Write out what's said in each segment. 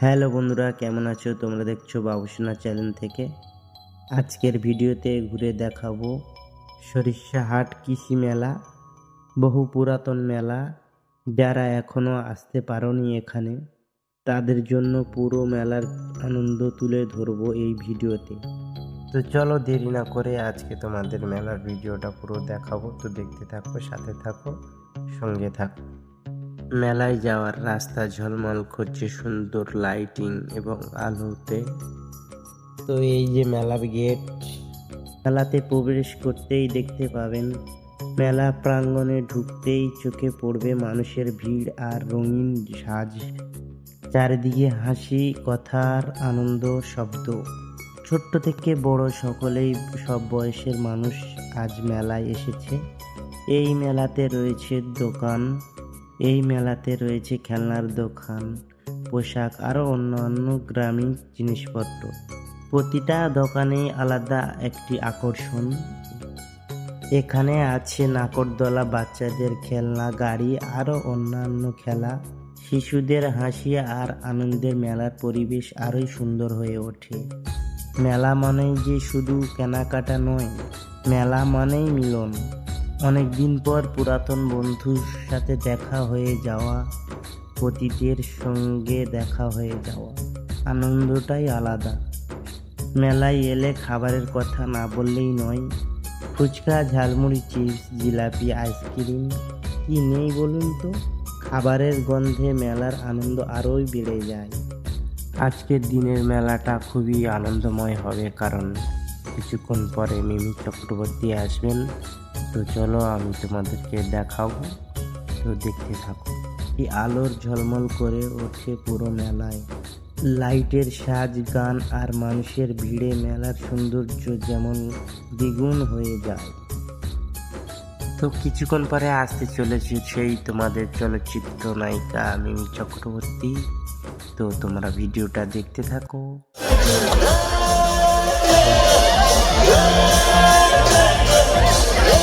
Hello বন্ধুরা, কেমন আছো? তোমরা দেখছ বাবুসোনা চ্যানেল থেকে। আজকের ভিডিওতে ঘুরে দেখাবো সরিষাহাট কৃষি মেলা, বহু পুরাতন মেলা, যারা এখনও আসতে পারোনি এখানে, তাদের জন্য পুরো মেলার আনন্দ তুলে ধরবো এই ভিডিওতে। তো চলো দেরি না করে আজকে তোমাদের মেলার ভিডিওটা পুরো দেখাবো। তো দেখতে থাকো, সাথে থাকো, সঙ্গে থাকো। মেলায় যাওয়ার রাস্তা ঝলমল করছে সুন্দর লাইটিং এবং আলোতে। তো এই যে মেলার গেট মেলাতে প্রবেশ করতেই দেখতে পাবেন, মেলা প্রাঙ্গণে ঢুকতেই চোখে পড়বে মানুষের ভিড় আর রঙিন সাজ। চারিদিকে হাসি, কথার আনন্দ, শব্দ। ছোট্ট থেকে বড় সকলেই সব বয়সের মানুষ আজ মেলায় এসেছে। এই মেলাতে রয়েছে দোকান এই মেলাতে রয়েছে খেলনার দোকান, পোশাক আরও অন্যান্য গ্রামীণ জিনিসপত্র। প্রতিটা দোকানে আলাদা একটি আকর্ষণ। এখানে আছে নাকরদোলা বাচ্চাদের খেলনা, গাড়ি, আরও অন্যান্য খেলা। শিশুদের হাসি আর আনন্দের মেলার পরিবেশ আরোই সুন্দর হয়ে ওঠে। মেলা মানেই যে শুধু কেনাকাটা নয়, মেলা মানেই মিলন। অনেক দিন পর পুরাতন বন্ধুর সাথে দেখা হয়ে যাওয়া, অতীতের সঙ্গে দেখা হয়ে যাওয়া। আনন্দটাই আলাদা। মেলায় এলে খাবারের কথা না বললেই নয়, fuchka, jhalmuri, chips, jilipi, ice cream, কি নেই বলুন তো? খাবারের গন্ধে মেলার আনন্দ আরোই বেড়ে যায়। আজকের দিনের মেলাটা খুবই আনন্দময় হবে, কারণ কিছুক্ষণ পরে মিমি চক্রবর্তী আসবেন। তো চলো আমি তোমাদেরকে দেখাবো। তো দেখতে থাকো। এই আলোর ঝলমল করে ওঠে পুরো মেলায়। লাইটের সাজ, গান আর মানুষের ভিড়ে মেলার সৌন্দর্য যেমন দ্বিগুণ হয়ে যায়। তো কিছুক্ষণ পরে আসতে চলেছে সেই তোমাদের চলচ্চিত্র নায়িকা মিমি চক্রবর্তী। তো তোমরা ভিডিওটা দেখতে থাকো।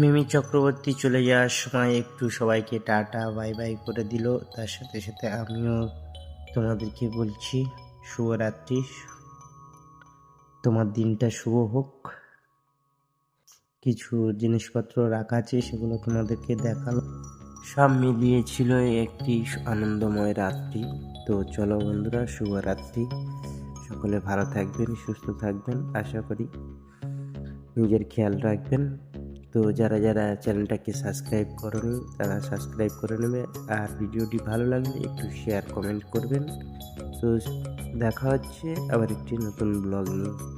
মিমি চক্রবর্তী চলে যাওয়ার সময় একটু সবাইকে টাটা, বাই বাই করে দিল। তার সাথে সাথে আমিও তোমাদেরকে বলছি, শুভরাত্রি। তোমার দিনটা শুভ হোক। কিছু জিনিসপত্র রাখা আছে, সেগুলো তোমাদেরকে দেখাল সব মিলিয়ে ছিল একটি আনন্দময় রাত্রি। তো চলো বন্ধুরা, শুভরাত্রি। সকলে ভালো থাকবেন, সুস্থ থাকবেন। আশা করি নিজের খেয়াল রাখবেন। তো যারা যারা চ্যানেলটাকে সাবস্ক্রাইব করেনি, তারা সাবস্ক্রাইব করে নেবে। আর ভিডিওটি ভালো লাগলে একটু শেয়ার কমেন্ট করবেন। তো দেখা হচ্ছে আবার একটি নতুন ব্লগ নিয়ে।